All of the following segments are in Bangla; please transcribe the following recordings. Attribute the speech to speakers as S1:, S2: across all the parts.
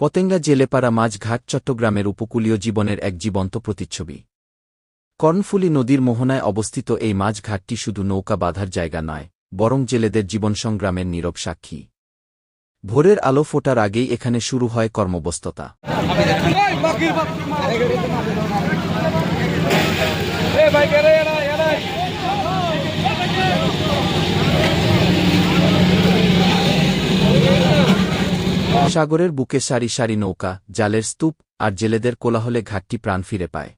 S1: পতেঙ্গা জেলেপাড়া মাঝঘাট চট্টগ্রামের উপকূলীয় জীবনের এক জীবন্ত প্রতিচ্ছবি। কর্ণফুলী নদীর মোহনায় অবস্থিত এই মাঝঘাটটি শুধু নৌকা বাঁধার জায়গা নয়, বরং জেলেদের জীবনসংগ্রামের নীরব সাক্ষী। ভোরের আলো ফোটার আগেই এখানে শুরু হয় কর্মব্যস্ততা। সাগরের বুকে সারি সারি নৌকা, জালের স্তূপ, আর জেলেদের কোলাহলে ঘাটটি প্রাণ ফিরে পায়।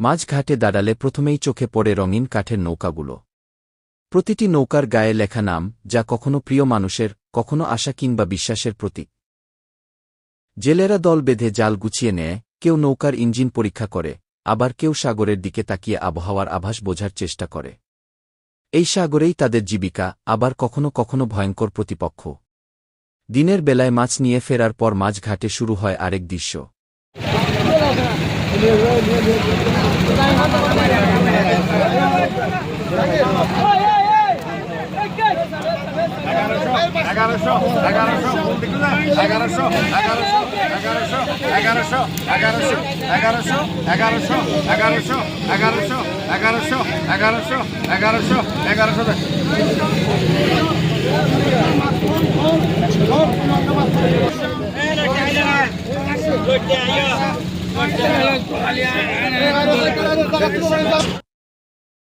S1: মাঝঘাটে দাঁড়ালে প্রথমেই চোখে পড়ে রঙিন কাঠের নৌকাগুলো। প্রতিটি নৌকার গায়ে লেখা নাম, যা কখনো প্রিয় মানুষের, কখনো আশা কিংবা বিশ্বাসের প্রতীক। জেলেরা দল বেঁধে জাল গুছিয়ে নেয়, কেউ নৌকার ইঞ্জিন পরীক্ষা করে, আবার কেউ সাগরের দিকে তাকিয়ে আবহাওয়ার আভাস বোঝার চেষ্টা করে। এই সাগরেই তাদের জীবিকা, আবার কখনো কখনো ভয়ঙ্কর প্রতিপক্ষ। দিনের বেলায় মাছ নিয়ে ফেরার পর মাঝঘাটে শুরু হয় আরেক দৃশ্য
S2: এগারোশো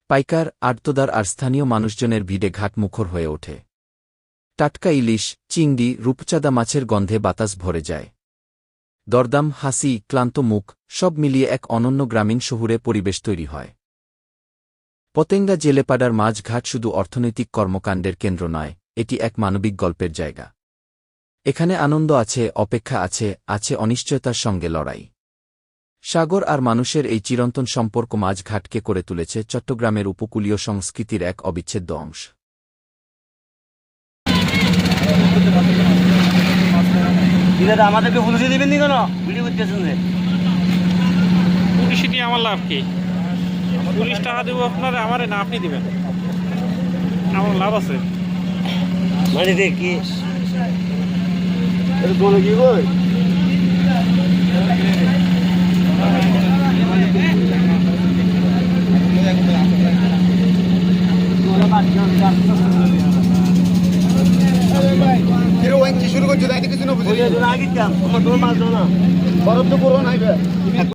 S1: পাইকার, আর্তদার আর স্থানীয় মানুষজনের ভিড়ে ঘাট মুখর হয়ে ওঠে। টাটকা ইলিশ, চিংড়ি, রূপচাঁদা মাছের গন্ধে বাতাস ভরে যায়। দরদাম, হাসি, ক্লান্ত মুখ, সব মিলিয়ে এক অনন্য গ্রামীণ শহুরে পরিবেশ তৈরি হয়। পতেঙ্গা জেলেপাড়ার মাঝঘাট শুধু অর্থনৈতিক কর্মকাণ্ডের কেন্দ্র নয় এটি এক মানবিক গল্পের জায়গা। এখানে আনন্দ আছে অপেক্ষা আছে আছে অনিশ্চয়তার সঙ্গে লড়াই। সাগর আর মানুষের এই চিরন্তন সম্পর্ক মাঝঘাটকে করে তুলেছে চট্টগ্রামের উপকূলীয় সংস্কৃতির এক অবিচ্ছেদ্য অংশ।
S3: দিদাদা আমাদেরকে পুলিশে দিবেন নি কেন? ভিডিও করতেছেন যে।
S4: পুলিশ নিয়ে আমার লাভ কি? পুলিশ টাকা দেবো আপনার আমারে না আপনি দিবেন। আমার লাভ আছে।
S3: মানে দেখ কি? কোনো কি কই?
S2: শুরু করছ তাই কিছু না বুঝলি
S3: আগে কাম। আমার তোর মাছ না।
S2: বরফ তো পুরো নাই